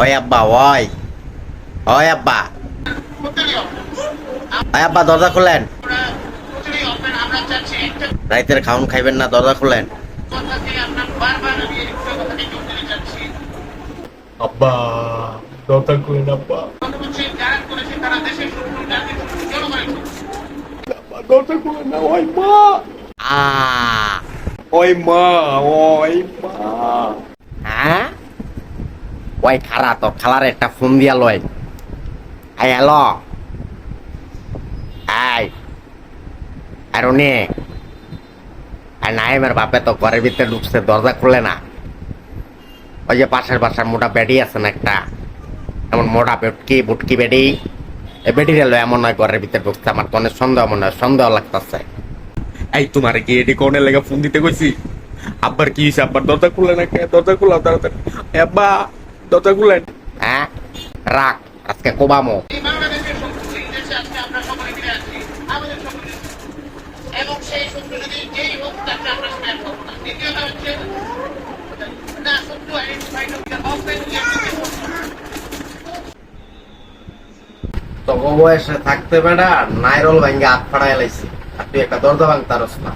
ওই আব্বা ওই ওই আব্বা ওই আব্বা দরজা খুলেন। রাইতের খাউন খাইবেন না দরজা খুলেন। আব্বা দরজা খুলেন আব্বা। দরজা খুলেন না ওই মা। ওই মা ওই মা। ওই খারা তো খালার একটা ফোন দিয়া লয়। আই হ্যালো আই আর উনি আর নাইমের বাপে তো ঘরের ভিতরে ঢুকছে, দরজা খুলে না। ওই যে পাশের বাসার মোটা বেডি আছে না একটা? এমন মোটা বেটকি বুটকি বেডি। এই বেডি রেল এমন নয়, ঘরের ভিতরে ঢুকছে আমার তো অনেক সন্দেহ, মনে হয় সন্দেহ লাগতেছে। এই, তোমার কি এডি কোনে লেগে ফোন দিতে কইছি? আব্বার কি হইছে? আব্বার দরজা খুলে না কে? দরজা খুলাও তাড়াতাড়ি। আব্বা! দরজা হ্যাঁ রাখ আজকে কোবামো। এবং সেই সূত্র যদি যেই হোক তাকে আমরা স্ন্যাপ করব না। দ্বিতীয়ত হচ্ছে না সূত্র আইডেন্টিফাইড তো বয়সে থাকতে বেড়া নাইরল ভাঙ্গে হাত ফাড়াই লাইছি। আর তুই একটা দরজা ভাঙতে পারস না।